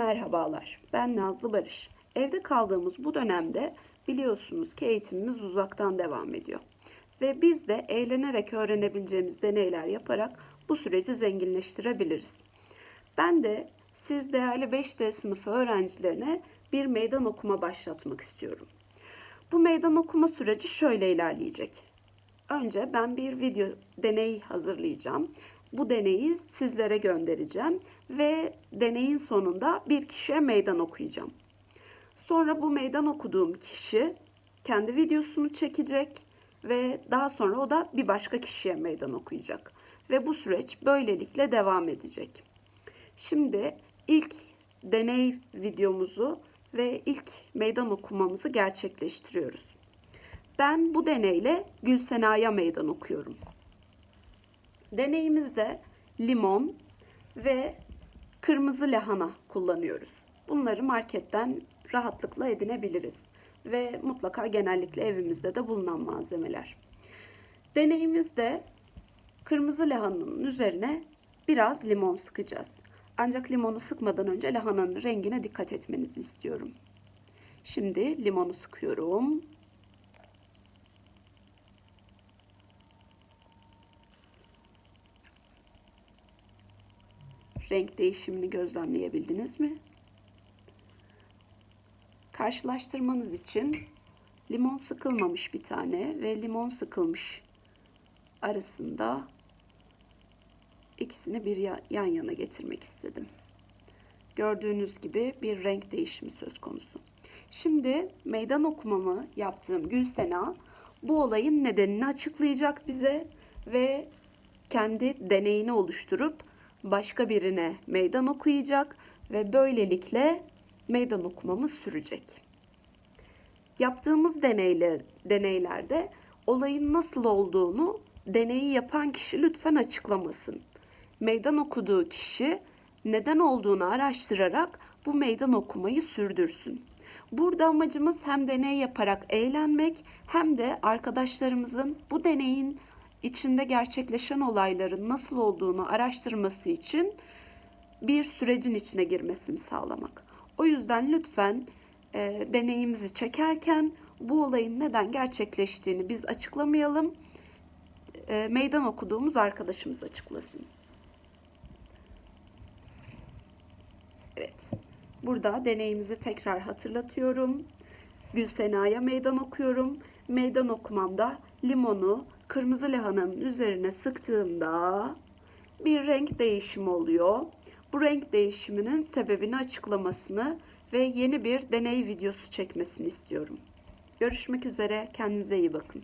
Merhabalar, ben Nazlı Barış. Evde kaldığımız bu dönemde biliyorsunuz ki eğitimimiz uzaktan devam ediyor. Ve biz de eğlenerek öğrenebileceğimiz deneyler yaparak bu süreci zenginleştirebiliriz. Ben de siz değerli 5D sınıfı öğrencilerine bir meydan okuma başlatmak istiyorum. Bu meydan okuma süreci şöyle ilerleyecek. Önce ben bir video deney hazırlayacağım. Bu deneyi sizlere göndereceğim ve deneyin sonunda bir kişiye meydan okuyacağım. Sonra bu meydan okuduğum kişi kendi videosunu çekecek ve daha sonra o da bir başka kişiye meydan okuyacak. Ve bu süreç böylelikle devam edecek. Şimdi ilk deney videomuzu ve ilk meydan okumamızı gerçekleştiriyoruz. Ben bu deneyle Gülsena'ya meydan okuyorum. Deneyimizde limon ve kırmızı lahana kullanıyoruz. Bunları marketten rahatlıkla edinebiliriz ve mutlaka genellikle evimizde de bulunan malzemeler. Deneyimizde kırmızı lahananın üzerine biraz limon sıkacağız. Ancak limonu sıkmadan önce lahananın rengine dikkat etmenizi istiyorum. Şimdi limonu sıkıyorum. Renk değişimini gözlemleyebildiniz mi? Karşılaştırmanız için limon sıkılmamış bir tane ve limon sıkılmış arasında ikisini bir yan yana getirmek istedim. Gördüğünüz gibi bir renk değişimi söz konusu. Şimdi meydan okumamı yaptığım Gülsena bu olayın nedenini açıklayacak bize ve kendi deneyini oluşturup başka birine meydan okuyacak ve böylelikle meydan okumamız sürecek. Yaptığımız deneyler, deneylerde olayın nasıl olduğunu deneyi yapan kişi lütfen açıklamasın. Meydan okuduğu kişi neden olduğunu araştırarak bu meydan okumayı sürdürsün. Burada amacımız hem deney yaparak eğlenmek hem de arkadaşlarımızın bu deneyin içinde gerçekleşen olayların nasıl olduğunu araştırması için bir sürecin içine girmesini sağlamak. O yüzden lütfen e, deneyimizi çekerken bu olayın neden gerçekleştiğini biz açıklamayalım. E, meydan okuduğumuz arkadaşımız açıklasın. Evet. Burada deneyimizi tekrar hatırlatıyorum. Gülsena'ya meydan okuyorum. Meydan okumamda limonu kırmızı lahananın üzerine sıktığımda bir renk değişimi oluyor. Bu renk değişiminin sebebini açıklamasını ve yeni bir deney videosu çekmesini istiyorum. Görüşmek üzere. Kendinize iyi bakın.